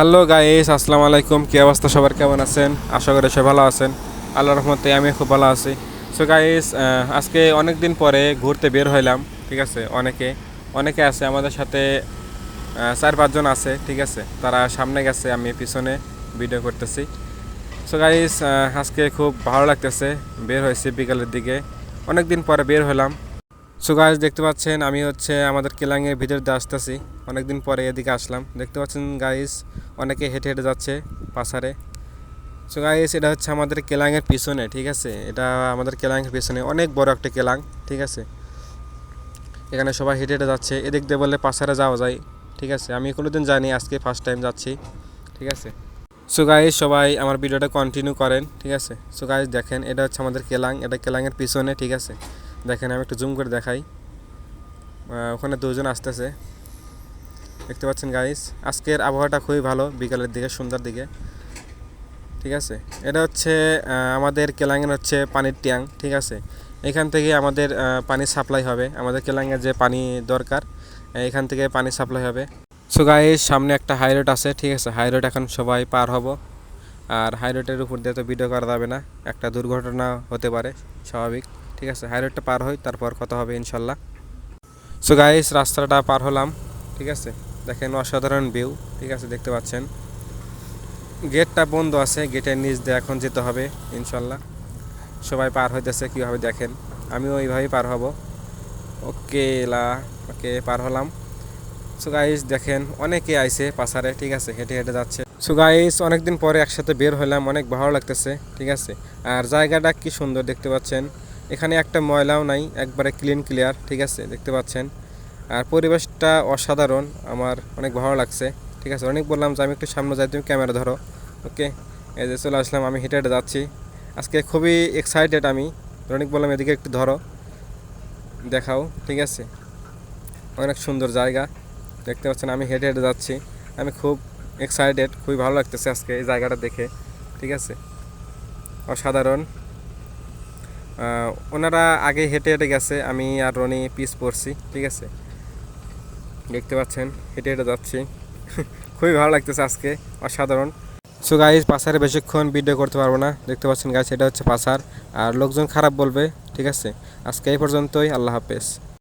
Hello guys, আসসালামু আলাইকুম। কি অবস্থা? সবার কেমন আছেন? আশা করি সবাই ভালো আছেন। আল্লাহর রহমতে আমি খুব ভালো আছি। সো গাইস আজকে অনেক দিন পরে ঘুরতে বের হইলাম, ঠিক আছে? অনেকে অনেকে আছে আমাদের সাথে চার পাঁচজন আছে, ঠিক আছে? তারা সামনে গেছে, আমি পিছনে ভিডিও করতেছি। সো গাইস আজকে খুব ভালো লাগতেছে, বের হয়েছি বিকালের দিকে। অনেক দিন পরে বের হলাম। সো গাইস দেখতে পাচ্ছেন, আমি হচ্ছে আমাদের কেলাঙের ভিতর দিয়ে আসতেছি। অনেকদিন পরে এদিকে আসলাম। দেখতে পাচ্ছেন গাইস অনেকে হেঁটে হেঁটে যাচ্ছে পাশারে সো গাইস এটা হচ্ছে আমাদের কেলাঙের পিছনে, ঠিক আছে? এটা আমাদের কেলাঙের পিছনে, অনেক বড় একটা কেলাং, ঠিক আছে? এখানে সবাই হেঁটে হেঁটে যাচ্ছে। এদিক দিয়ে বললে পাশারে যাওয়া যায়, ঠিক আছে? আমি কোনোদিন জানি আজকে ফার্স্ট টাইম যাচ্ছি, ঠিক আছে? সো গাইস সবাই আমার ভিডিওটা কন্টিনিউ করেন, ঠিক আছে? সো গাইস দেখেন, এটা হচ্ছে আমাদের কেলাং, এটা কেলাঙের পিছনে, ঠিক আছে? দেখেন, আমি একটু জুম করে দেখাই। ওখানে দুজন আসতেছে। দেখতে পাচ্ছেন গাইস আজকের আবহাওয়াটা খুবই ভালো, বিকালের দিকে, সন্ধ্যার দিকে। ঠিক আছে? এটা হচ্ছে আমাদের কেলাঙের হচ্ছে পানির ট্যাঙ্ক ঠিক আছে? এখান থেকে আমাদের পানি সাপ্লাই হবে। আমাদের কেলাঙের যে পানি দরকার এখান থেকে পানি সাপ্লাই হবে। সো গাইস সামনে একটা হাই রোড আছে, ঠিক আছে? হাই রোড এখন সবাই পার হব। আর হাই রোডের উপর দিয়ে তো ভিডিও করা যাবে না। একটা দুর্ঘটনা হতে পারে, স্বাভাবিক। ঠিক আছে হাই রোডটা পার হই, তারপর কথা হবে ইনশাল্লাহ। সো গাইস রাস্তাটা পার হলাম, ঠিক আছে? দেখেন অসাধারণ ভিউ ঠিক আছে, দেখতে পাচ্ছেন? গেটটা বন্ধ আছে গেটের নিচ দিয়ে এখন যেতে হবে, ইনশাল্লাহ। সবাই পার হইতেছে, কীভাবে দেখেন? আমিও এইভাবেই পার হব। ওকে লা ওকে পার হলাম। সো গাইস দেখেন, অনেকে আইছে পাসারে ঠিক আছে, হেঁটে হেঁটে যাচ্ছে। সো গাইস অনেকদিন পরে একসাথে বের হলাম অনেক ভালো লাগতেছে, ঠিক আছে? আর জায়গাটা কি সুন্দর দেখতে পাচ্ছেন? এখানে একটা ময়লাও নাই, একবারে ক্লিন ক্লিয়ার ঠিক আছে, দেখতে পাচ্ছেন। আর পরিবেশটা অসাধারণ, আমার অনেক ভালো লাগছে, ঠিক আছে। অনেক বললাম যে আমি একটু সামনে যাই, তুমি ক্যামেরা ধরো ওকে এই যে চলে আসলাম, আমি হেঁটে হেঁটে যাচ্ছি। আজকে খুবই এক্সাইটেড আমি অনেক বললাম এদিকে একটু ধরো, দেখাও, ঠিক আছে? অনেক সুন্দর জায়গা, দেখতে পাচ্ছেন, আমি হেঁটে হেঁটে যাচ্ছি। আমি খুব এক্সাইটেড খুবই ভালো লাগতেছে আজকে এই জায়গাটা দেখে, ঠিক আছে? অসাধারণ। ওনারা আগে হেঁটে হেঁটে গেছে, আমি আর রনি পিস পড়ছি ঠিক আছে? দেখতে পাচ্ছেন, হেঁটে হেঁটে যাচ্ছি। খুবই ভালো লাগতেছে আজকে, অসাধারণ। সো গাইজ পাসারে বেশিক্ষণ ভিডিও করতে পারব না, দেখতে পাচ্ছেন গাছ এটা হচ্ছে পাসার। আর লোকজন খারাপ বলবে, ঠিক আছে? আজকে এই পর্যন্তই, আল্লাহ হাফেজ।